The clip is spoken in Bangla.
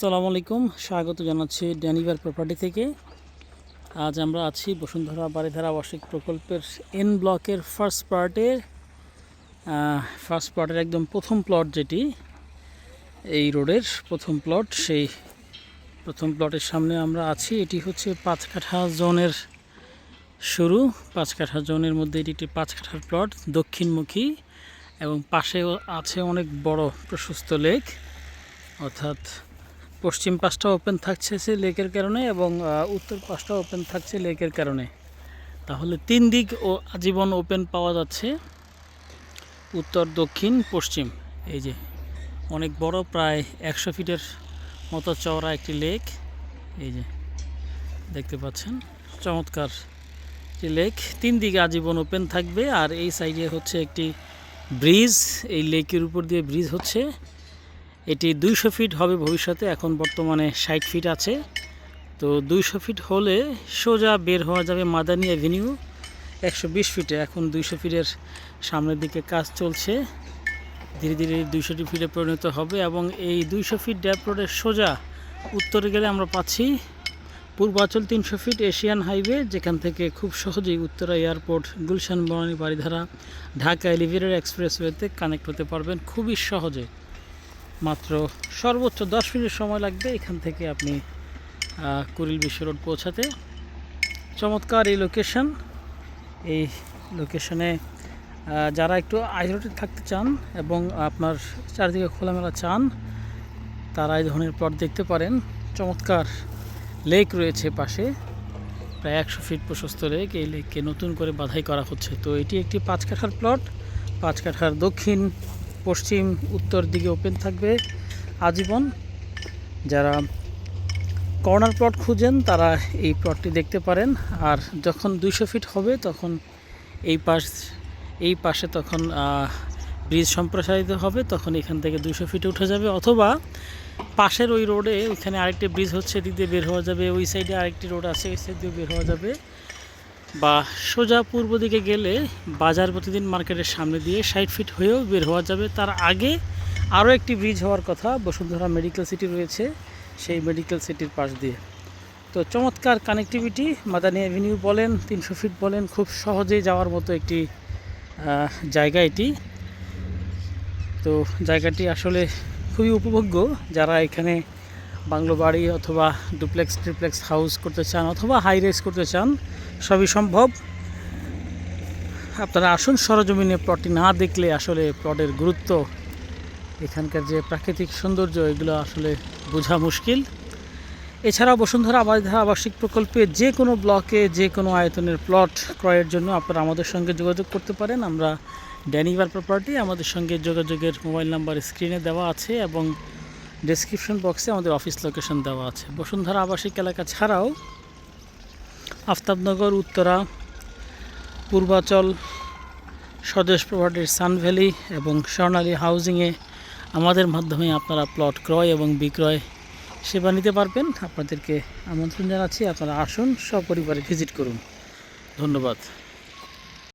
আসসালামু আলাইকুম। স্বাগত জানাচ্ছি ড্যানিভার প্রপার্টি থেকে। আজ আমরা আছি বসুন্ধরা বাড়িধারা আবাসিক প্রকল্পের এন ব্লকের ফার্স্ট পার্টের ফার্স্ট পার্টের একদম প্রথম প্লট যেটি, এই রোডের প্রথম প্লট সেই প্রথম প্লটের সামনে আমরা আছি। এটি হচ্ছে পাঁচ কাঠা জোনের শুরু। পাঁচ কাঠা জোনের মধ্যে এটি একটি পাঁচ কাঠার প্লট দক্ষিণমুখী এবং পাশেও আছে অনেক বড় প্রশস্ত লেক অর্থাৎ পশ্চিম পাশটা ওপেন থাকছে সে লেকের কারণে এবং উত্তর পাশটা ওপেন থাকছে লেকের কারণে। তাহলে তিন দিক ও আজীবন ওপেন পাওয়া যাচ্ছে। উত্তর, দক্ষিণ, পশ্চিম। এই যে, অনেক বড়, প্রায় একশো ফিটের মতো চওড়া একটি লেক। এই যে, দেখতে পাচ্ছেন, চমৎকার যে লেক। তিন দিকে আজীবন ওপেন থাকবে আর এই সাইডে হচ্ছে একটি ব্রিজ এই লেকের উপর দিয়ে ব্রিজ হচ্ছে। এটি দুইশো ফিট হবে ভবিষ্যতে, এখন বর্তমানে ষাট ফিট আছে। তো দুইশো ফিট হলে সোজা বের হওয়া যাবে মাদানি অ্যাভিনিউ একশো বিশ ফিটে। এখন দুইশো ফিটের সামনের দিকে কাজ চলছে। ধীরে ধীরে দুইশোটি ফিটে পরিণত হবে এবং এই দুইশো ফিট ড্যাপ রোডের সোজা উত্তরে গেলে আমরা পাচ্ছি পূর্বাচল তিনশো ফিট এশিয়ান হাইওয়ে, যেখান থেকে খুব সহজেই উত্তরা এয়ারপোর্ট, গুলশান, বনানী বাড়িধারা ঢাকা এলিভেটেড এক্সপ্রেসওয়েতে কানেক্ট হতে পারবেন খুবই সহজে। মাত্র সর্বোচ্চ দশ মিনিট সময় লাগবে এখান থেকে আপনি কুড়িল বিশ্ব রোড পৌঁছাতে। চমৎকার এই লোকেশন এই লোকেশনে যারা একটু আইসোলেটেড থাকতে চান এবং আপনার চারিদিকে খোলামেলা চান, তারা এই ধরনের প্লট দেখতে পারেন। চমৎকার লেক রয়েছে পাশে। প্রায় একশো ফিট প্রশস্ত লেক এই লেককে নতুন করে বাধাই করা হচ্ছে। তো এটি একটি পাঁচ কাঠার প্লট পাঁচ কাঠার দক্ষিণ। পশ্চিম, উত্তর দিকে ওপেন থাকবে আজীবন। যারা কর্নার প্লট খুঁজেন, তারা এই প্লটটি দেখতে পারেন। আর যখন দুইশো ফিট হবে, তখন এই পাশ, এই পাশে তখন ব্রিজ সম্প্রসারিত হবে, তখন এখান থেকে দুশো ফিটে উঠে যাবে। অথবা পাশের ওই রোডে ওইখানে আরেকটি ব্রিজ হচ্ছে, এদিক দিয়ে বের হওয়া যাবে। ওই সাইডে আরেকটি রোড আছে, ওই সাইড দিয়ে বের হওয়া যাবে। বা সোজা পূর্ব দিকে গেলে বাজার প্রতিদিন মার্কেটের সামনে দিয়ে ষাট ফিট হয়েও বের হওয়া যাবে। তার আগে আরও একটি ব্রিজ হওয়ার কথা, বসুন্ধরা মেডিকেল সিটি রয়েছে সেই মেডিকেল সিটির পাশ দিয়ে। তো চমৎকার কানেক্টিভিটি মাদানী অ্যাভিনিউ বলেন, তিনশো ফিট বলেন, খুব সহজেই যাওয়ার মতো একটি জায়গা এটি। তো জায়গাটি আসলে খুবই উপভোগ্য যারা এখানে বাংলো বাড়ি অথবা ডুপ্লেক্স ট্রিপ্লেক্স হাউস করতে চান অথবা হাই রেস করতে চান। সবই সম্ভব। আপনারা আসুন, সরজমিনে প্লটটি না দেখলে আসলে প্লটের গুরুত্ব। এখানকার যে প্রাকৃতিক সৌন্দর্য, এগুলো আসলে বোঝা মুশকিল। এছাড়াও বসুন্ধরা আবাসধারা আবাসিক প্রকল্পে যে কোনো ব্লকে, যে কোনো আয়তনের প্লট ক্রয়ের জন্য আপনারা আমাদের সঙ্গে যোগাযোগ করতে পারেন। আমরা ড্যানিভার প্রপার্টি আমাদের সঙ্গে যোগাযোগের মোবাইল নাম্বার স্ক্রিনে দেওয়া আছে এবং ডেসক্রিপশন বক্সে আমাদের অফিস লোকেশন দেওয়া আছে। বসুন্ধরা আবাসিক এলাকা ছাড়াও আফতাবনগর, উত্তরা, পূর্বাচল, স্বদেশ প্রপার্টির সান ভ্যালি এবং স্বর্ণালী হাউজিংয়ে আমাদের মাধ্যমে আপনারা প্লট ক্রয় এবং বিক্রয় সেবা নিতে পারবেন। আপনাদেরকে আমন্ত্রণ জানাচ্ছি। আপনারা আসুন, সপরিবারে ভিজিট করুন। ধন্যবাদ।